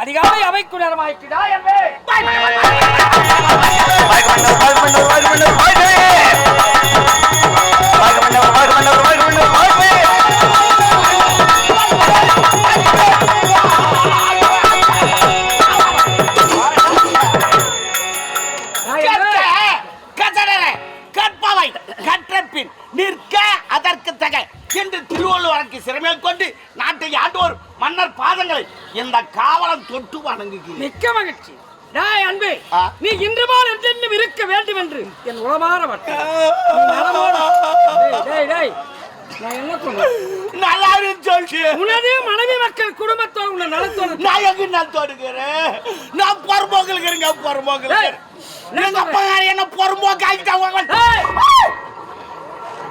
அதிகாலை அவைக்கு நேரமாயிட்டுடா என்று வணங்குகிறேன். மிக்க மகிழ்ச்சி. டேய் அன்பே. நீ இன்று போல் என்றென்றும் இருக்க வேண்டும் என்று என் உளமாற வட்டம் டேய், டேய் நான் என்ன சொன்னேன் நல்லா இருக்கு சொல்லி உனது மனைவி மக்கள் குடும்பத்தோடு உன்னை நலத்தோடு நான் எங்க நான் தொடுக்கிறேன் நான் டேய், என்ன எங்க அப்பா என்ன பொறுப்போக்கு ஆகிட்டாங்க!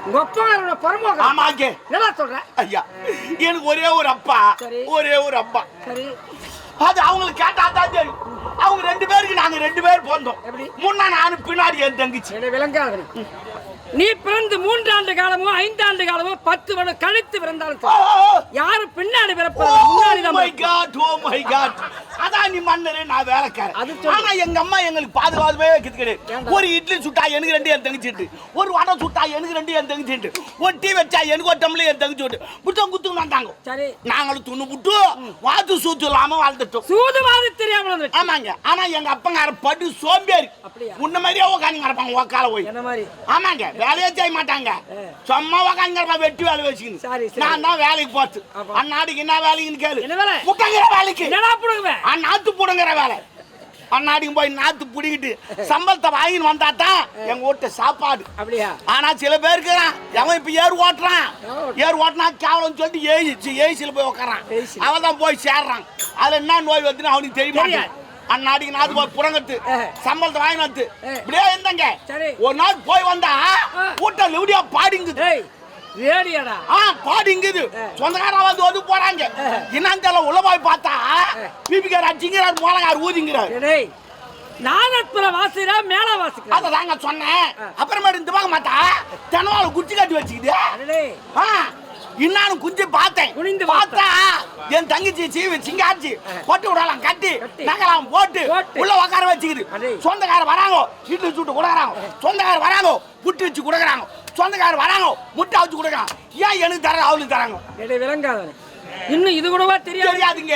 உங்க அப்பா என்னோட பரமோக ஆமாங்க. என்ன சொல்ற? ஐயா எனக்கு ஒரே ஒரு அப்பா. ஒரே ஒரு அம்மா. சரி. அது அவங்களுக்கு கேட்டா தான் தெரியும். அவங்க ரெண்டு பேருக்கு நாங்க ரெண்டு பேர் பிறந்தோம். எப்படி? முன்னா நானு பின்னாடி என் தங்கச்சி. விளங்காத. நீ பிறந்து மூன்றாண்டு காலமோ ஐந்தாண்டு காலமோ பத்து வருடம் கழித்து பிறந்தாலும் சரி. யாரு பின்னாடி பிறப்பது முன்னாடி அதான் நீ மன்னரு நான் வேலைக்காரன். ஆனா எங்க அம்மா எங்களுக்கு பாதுகாப்பே வைக்கிறது கிடையாது? ஒரு இட்லி சுட்டா எனக்கு ரெண்டு என் தங்கச்சிட்டு ஒரு வடை சுட்டா எனக்கு ரெண்டு என் தங்கச்சிட்டு ஒரு டீ வச்சா எனக்கு ஒரு டம்ளர் என் தங்கச்சி விட்டு புத்தம் குத்து வந்தாங்க. சரி. நாங்களும் துண்ணு புட்டு வாத்து சூத்து இல்லாம வாழ்ந்துட்டோம். சூதுவாது தெரியாமல் வந்துச்சு. ஆமாங்க. ஆனா எங்க அப்பங்கார படு சோம்பேறி? உன்ன மாதிரியே உட்காந்து கிடப்பாங்க உக்கால போய். என்ன மாதிரி? ஆமாங்க. வேலையே செய்ய மாட்டாங்க. சும்மா உக்காந்து கிடப்பா வெட்டி வேலை வச்சுக்கணும். நான் தான் வேலைக்கு போச்சு அப்ப. அந்நாட்டுக்கு என்ன வேலைக்குன்னு கேளு. என்ன? முட்டைங்கிற வேலைக்கு. புடுங்குவேன் நாத்து புடுங்கிற வேலை அந்நாட்டுக்கு போய் நாத்து புடிக்கிட்டு சம்பளத்தை வாங்கின்னு வந்தா தான் எங்க வீட்டு சாப்பாடு அப்படியா ஆனா சில பேருக்கு அவன் இப்ப ஏர் ஓட்டுறான். ஏர் ஓட்டினா கேவலம் சொல்லிட்டு ஏசி ஏசில போய் உட்காரான். அவன் தான் போய் சேர்றான் அதுல என்ன நோய் வருதுன்னு அவனுக்கு தெரிய தெரியாது. மாட்டேங்குது அந்நாட்டுக்கு நாத்து போய் புறங்கத்து. சம்பளத்தை வாங்கி வந்து ஆ. இப்படியே இருந்தங்க. ஒரு நாள் போய் வந்தா. கூட்டம் லிவிடியா பாடிங்குது டேய் ரேடியாடா. ஆ பாடிங்குது சொந்தக்காரன் வந்து வந்து போறாங்க. என்னன்னு தெரியல உள்ள போய் பார்த்தா பிபிகார் அடிச்சுங்கிறார் மோளகார் ஊதிங்கிறார். டேய் நாதஸ்வர வாசிரா மேல வாசிக்கிறா அதை தாங்க சொன்னேன். அப்புறமேட்டு இந்த பக்கம் பார்த்தா தெனவால குச்சி கட்டி வச்சுக்குது இன்னாலும் குஞ்சு பார்த்தேன். குனிந்து பார்த்தா என் தங்கச்சி சீவி சிங்காச்சி கொட்டு விடலாம் கட்டி. நகலாம் போட்டு. உள்ள உட்கார வச்சுக்குது. சொந்தக்கார வராங்க இட்லி சுட்டு கொடுக்குறாங்க. சொந்தக்கார வராங்க புட்டு வச்சு கொடுக்குறாங்க. சொந்தக்கார வராங்க. முட்டை வச்சு கொடுக்குறாங்க ஏன் எனக்கு தர அவளுக்கு தராங்க விளங்காத இன்னும் இது கூடவா தெரியாது? தெரியாதுங்க.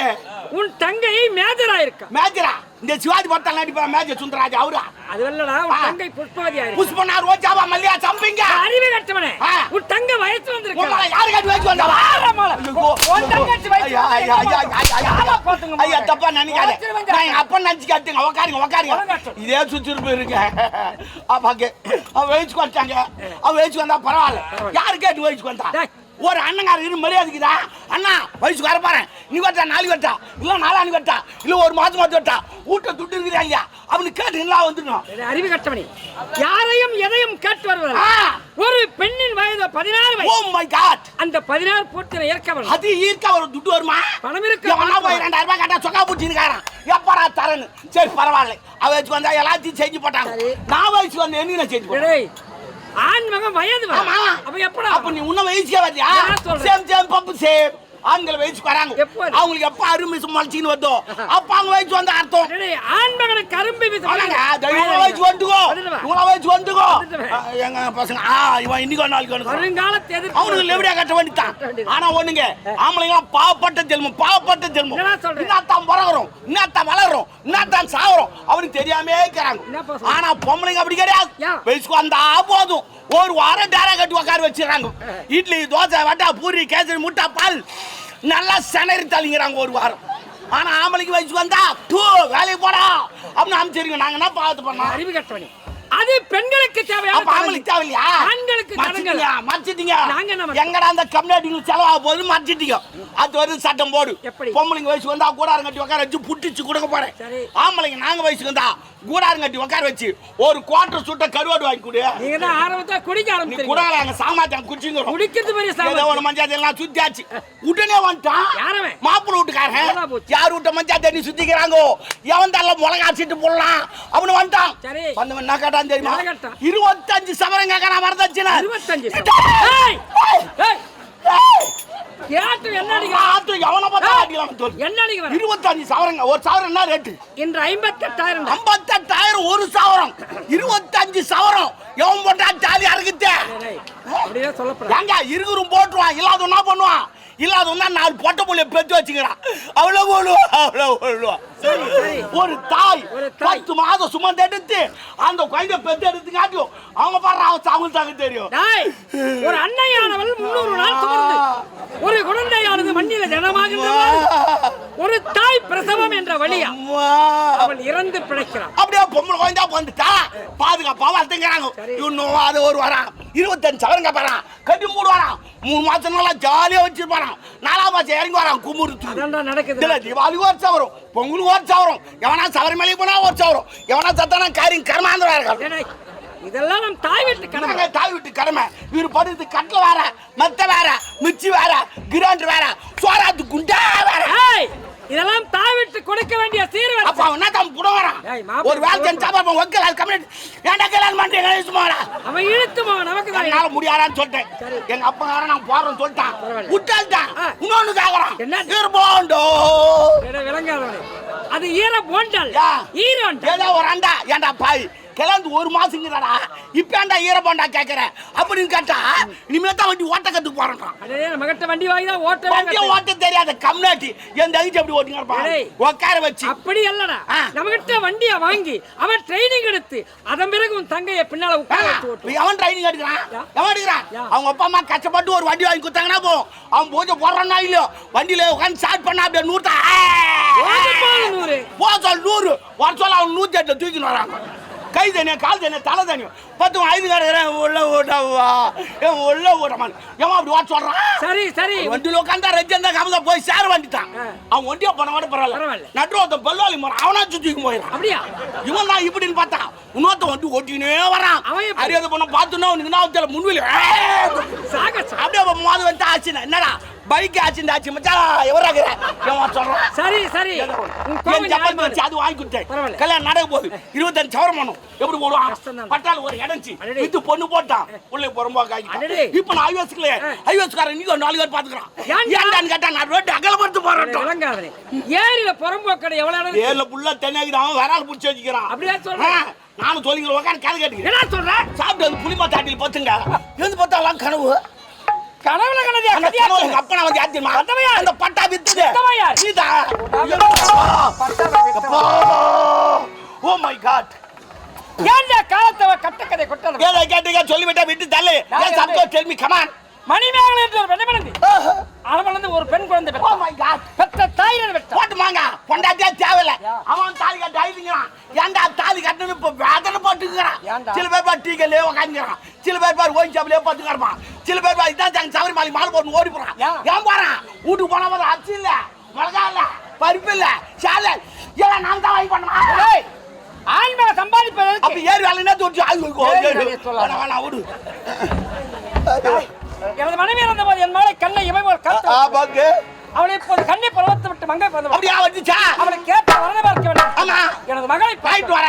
உன் தங்கை மேஜரா இருக்கா? மேஜரா? இந்த சிவாஜி படத்தில் நடிப்பா மேஜர் சுந்தரராஜ் அவரா? அது இல்லடா உன். தங்கை புஷ்பவதியா இருக்கா? புஷ்பனா ரோஜாவா மல்லியா சம்பிங்க. அறிவு கட்டவனே. உன் தங்க வயசு வந்திருக்கா? உங்களை யாரு கட்டி வச்சு வந்தா உன் தங்கச்சி வயசு ஆமா, பாத்துங்க, ஐயா. தப்பா நினைக்காத. நான் எங்க அப்பா நினைச்சு காட்டுங்க. உக்காருங்க உக்காருங்க. உட்காரு. இதே சுத்திருப்பு இருங்க அப்பாக்கு அவ வயசுக்கு வச்சாங்க அவ வயசுக்கு வந்தா பரவாயில்ல. யாரு கேட்டு வயசுக்கு வந்தா. ஒரு அண்ணங்கார இரு மரியாதைக்குதா அண்ணா வயசுக்கு வர பாரு நீ வட்டா நாளைக்கு வட்டா இல்ல நாளானு வட்டா இல்ல ஒரு மாசம் மாத்து வட்டா ஊட்ட துட்டு இருக்கிறாங்க அவனுக்கு கேட்டு நல்லா வந்துடணும். அறிவு கட்டவனே. யாரையும் எதையும் கேட்டு வருவது. ஒரு பெண்ணின் வயது பதினாறு ஓ வயது மை காட் அந்த பதினாறு பூர்த்தின ஏற்கவன் அது ஈர்க்க ஒரு துட்டு வருமா? பணம் இருக்க? போய் ரெண்டாயிரம் ரூபாய் கேட்டா சொக்கா பிடிச்சிருக்காரன் எப்படா தரேன்னு. சரி பரவாயில்ல. அவ வச்சு வந்தா எல்லாத்தையும் செஞ்சு போட்டாங்க. நான் வயசு வந்து என்ன செஞ்சு போட்டேன் ஆண் மகன் வயது. அப்ப எப்படா அப்ப நீ உன்ன வயசுக்கே சொல்றேன். சேம் சேம் பப்பு சேம் ஆண்கள் வயசுக்கு வராங்க? அவங்களுக்கு எப்ப அருமை முளைச்சின்னு வருதோ? அப்ப அவங்க வயசு வந்த அர்த்தம். டேய், ஆண் மகனுக்கு கரும்பு வீச ஆனாங்க, இவங்கள வயசு வந்துக்கோ. இவங்கள வயசு வந்துக்கோ. எங்க பசங்க ஆ இவன் இன்னைக்கு ஒரு நாளைக்கு வந்து வருங்காலத்தை அவனுக்கு லெவடியா கட்ட வேண்டித்தான். ஆனா ஒண்ணுங்க ஆம்பளைங்க பாவப்பட்ட ஜென்மம் பாவப்பட்ட ஜென்மம்? இன்னத்தான் பிறகுறோம் இன்னத்தான் வளர்றோம் இன்னத்தான் சாகுறோம் அவனுக்கு தெரியாமே இருக்கிறாங்க? ஆனா பொம்பளைங்க அப்படி கிடையாது? வயசுக்கு வந்தா போதும். ஒரு வாரம் டேரா கட்டி உட்கார வச்சிடறாங்க இட்லி தோசை வட்டா பூரி கேசரி முட்டை பால். நல்லா செனரி தள்ளிங்கிறாங்க ஒரு வாரம். ஆனா ஆம்பளைக்கு வயசு வந்தா டூ வேலைக்கு போடா. அப்படின்னு அமைச்சிருக்கோம் நாங்க என்ன பார்த்து பண்ணோம்? அறிவு கட்டவனே. அது பெண்களுக்கு தேவையான ஆம்பளைக்கு தேவையில்லையா ஆண்களுக்கு தடங்கள். மறைச்சிட்டீங்க. நாங்க என்ன? எங்கடா அந்த கம்யூனிட்டிக்கு செலவாக போகுது மறைச்சிட்டீங்க அது வந்து சட்டம் போடு எப்படி? பொம்பளைங்க வயசு வந்தா கூடாரம் கட்டி உட்கார வச்சு புட்டிச்சு கொடுக்க போறேன். ஆம்பளைங்க நாங்க வயசுக்கு வந்தா கூடாரம் கட்டி உட்கார வச்சு ஒரு குவார்டர் சுட்ட கருவாடு வாங்கி கொடு நீங்க தான் குடிக்க நீ ஆரம்பிச்சிருக்கீங்க குடால எங்க சாமாத்தியம் குடிச்சுங்க குடிக்கிறது பெரிய. ஒரு மஞ்சள் எல்லாம் சுத்தியாச்சு உடனே வந்துட்டான் யாரவன்? மாப்பிள்ளை வீட்டுக்காரன். யார் வீட்ட மஞ்சள் தண்ணி சுத்திக்கிறாங்கோ எவன் தள்ள மிளகா சீட்டு போடலாம் அவனு வந்துட்டான் சரி. வந்தவன் என்ன கேட்டான் தெரியுமா? இருபத்தஞ்சு சவரம் கேட்கறான் வரதட்சணை. இருபத்தஞ்சு இருபத்தஞ்சு சவரங்க ஒரு சவரம் என்ன ரேட்டு? இன்று ஐம்பத்தெட்டாயிரம் ஐம்பத்தெட்டாயிரம் ஒரு சவரம். இருபத்தஞ்சு சவரம். எவன் போட்டா ஜாலி அறுக்குத்தே அப்படியே சொல்லப்படாது. ஏங்க இருக்குறும் போட்டுருவான். இல்லாத என்ன பண்ணுவான்? இல்லாதவன் தான் நாலு பொட்டை புள்ளைய பெத்து வச்சுக்கிறான். போடுவா சரி, சரி. ஒரு தாய் ஒரு தாய். பத்து மாதம் சுமந்து எடுத்து அந்த குழந்தை பெத்து எடுத்து காட்டியும் அவங்க பாரு அவங்க அவங்களுக்கு தாங்க தெரியும். ஒரு அன்னையானவள் முன்னூறு நாள் சுமந்து. ஒரு குழந்தையானது மண்ணில ஜனமாகின்ற போது, ஒரு தாய் பிரசவம் என்ற வழியா அம்மா. அவள் இறந்து பிழைக்கிறாள். அப்படியே பொம்பளை குழந்தா வந்துட்டா? பாதுகாப்பா வளர்த்துங்கிறாங்க. இன்னும் அது ஒரு வாரம். இருபத்தஞ்சு சவரங்க போறான் கட்டி மூடு. வரான் மூணு மாசம் நல்லா ஜாலியா வச்சிருப்பாரான் நாலாம் மாசம் இறங்கி வரான் குமுறுத்து. நடக்குது. இதுல தீபாவளிக்கு ஒரு சவரம் பொங்கலுக்கு ஒரு சவரம் எவனா சபரிமலை போனா ஒரு சவரம் எவனா சத்தானா காரியம் டேய், டேய், இதெல்லாம் நம் தாய் வீட்டு கடமை. தாய் விட்டு கடமை. இவர் படுத்து கட்டில வேற மெத்த வேற மிச்சி வேற கிராண்ட் வேற சோறாத்து குண்டா வேற. இதெல்லாம் தாய் வீட்டு கொடுக்க வேண்டிய அப்ப சீர்வரிசை அவன் என்ன புட வரான் ஒரு வேலை செஞ்சு சாப்பாடு ஒக்கல் அது கம்யூனிட்டி ஏன்டா கல்யாணம் பண்ணிட்டு சும்மா வரா அவன் இழுத்துமா நமக்கு தான் என்னால முடியாதான்னு சொல்லிட்டேன். எங்க அப்பா நான் போறேன்னு சொல்லிட்டான். ஆ. இன்னொன்னு கேக்குறான். என்ன? இருபோண்டோ. டேய், விளங்காதவனே. அது ஈர போண்டல். ஈரோண்டல். ஏதோ ஒரு அண்டா. ஏன்டா பாய்? கிளந்து ஒரு மாசங்கிறடா. இப்ப ஏன்டா ஈரப்பாண்டா கேக்குற. அப்படின்னு கேட்டா இனிமே தான் வண்டி ஓட்ட கத்துக்கு போறான் அடே நம்மகிட்ட வண்டி வாங்கி தான் ஓட்டவே வண்டியை கத்து- ஓட்ட தெரியாத கம்னாட்டி என் தகுச்சி அப்படி ஓட்டிங்க ஏய். உட்கார வச்சு. அப்படி அல்லடா ஆ. நம்மகிட்ட வண்டியை வாங்கி அவன் ட்ரைனிங் எடுத்து அதன் பிறகு உன் தங்கைய பின்னால உட்கார வச்சு ஓட்டு எவன் ட்ரைனிங் எடுக்கிறான். யா. எவன் எடுக்கிறான். அவங்க அப்பா அம்மா கஷ்டப்பட்டு ஒரு வண்டி வாங்கி கொடுத்தாங்கன்னா போதும். அவன் பூஜை போடுறானா இல்லையோ? வண்டியில உட்காந்து ஸ்டார்ட் பண்ணா அப்படியே போதும், போதும் நூறு. போ வர சொல்ல அவன் நூத்தி எட்டுல தூக்கின்னு வராங்க. கை தனியா கால் தனியா தலை தனியும் பத்து ஐந்து கிடக்குறேன் உள்ள ஓட்டவா உள்ள ஓட்டமான் ஏமா அப்படி வாட் சொல்றான் சரி சரி. வண்டியில் உட்காந்தா ரஜந்தா கமதா போய் சேர வண்டிட்டான். அவன் வண்டியா போன கூட பரவாயில்ல. பல்வாலி போறான் அவனா சுத்திக்கு போயிடான் அப்படியா? இவன் தான் இப்படின்னு பார்த்தா இன்னொருத்த வண்டி ஓட்டினே வரான்? அறியாத பொண்ணை பார்த்துன்னா உனக்கு நான் தெரியல முன்வெளி அப்படியே அவன் மோத வந்து ஆச்சுன்னா என்னடா? பைக் ஆச்சுன்னு ஆச்சு மச்சான் எவராகிற ஏன் சொல்றான்? சரி சரி. என் ஜப்பான். வச்சு அது வாங்கி கொடுத்தேன். கல்யாணம் நடக்க போகுது. இருபத்தஞ்சு சவரம் பண்ணும். எப்படி போடுவான். பட்டால ஒரு இடஞ்சி. வித்து பொண்ணு போட்டான். உள்ளே. ஆகிட்டான் இப்போ நான் ஐவஸ்க்குல. ஐவஸ்காரன் நீங்க ஒரு நாலு பேர் பாத்துக்கிறான் ஏன்டா? ஏன்டான்னு கேட்டா நான் ரோட்டு அகலப்படுத்து போறேன் ஏரியில புறம்போக்கடை எவ்வளவு ஏல புள்ள தென்னாக்குறான் விரால் பிடிச்சி வச்சுக்கிறான். அப்படியா சொல்ற? நானும் சொல்லிக்கிறேன் உட்காந்து கதை கேட்டுக்கிறேன் என்ன சொல்ற? சாப்பிட்டு வந்து புளிமா தாட்டில் பத்துங்க. இருந்து பார்த்தாலாம் கனவு. கனவுல கனதியா அந்த கதியா கனவு எங்க அப்பனை வந்து யாத்தியமா பட்டவையார். அந்த பட்டா வித்துது. பட்டவையார். சீதா ஓ மை காட் ஏன்டா காலத்தவ கட்டக்கதை கொட்டது? ஏதோ கேட்டுங்க சொல்லிவிட்டா விட்டு தள்ளு. நான் ஏன் Sapto tell me come on Manimekalai என்று ஒரு பெண்ணை மணந்து அவன் ஒரு பெண் குழந்தை ஓ. மை காட் பெற்ற தாயினர் பெற்றான் போட்டு மாங்க பொண்டாட்டியா தேவையில்ல. அவன் தாலி கட்ட ஆயிடுங்கிறான் ஏன்டா தாலி கட்டணும் இப்ப வேதனை போட்டுக்கிறான்? சில பேர் பார் டீக்கல்லே உட்காந்துக்கிறான் சில பேர் பார் ஷாப்லயே பத்து கிடப்பான் சில பேர் பார் இதான் தங்க சவரி மாலி மாலை போட்டு ஓடி போறான். ஏன்? போறான்? வீட்டுக்கு போனா போது அரிசி இல்ல மிளகா இல்ல பருப்பு இல்ல சாலை எல்லாம் நான் தான் வாங்கி பண்ணுமா ஆண் மேல சம்பாதிப்பதற்கு அப்ப ஏறி ஆய் ஏறி வேலையை சொல்லாத. வேணா விடு எனது மனைவி இருந்த என் மேலே கண்ணை இமை போல் காத்து அவளை இப்போது கண்ணை பலவத்து விட்டு மங்கை பிறந்து அப்படியா வந்துச்சா? அவளை கேட்ட வரணும் பார்க்க வேண்டும். எனது மகளை பாய்ட்டு வர